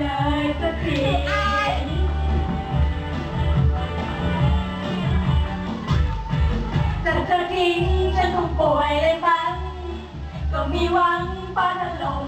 เลยสักทีแต่เธอทิ้งฉันคงป่วยเลยมั้งก็มีหวังป้าถล่ม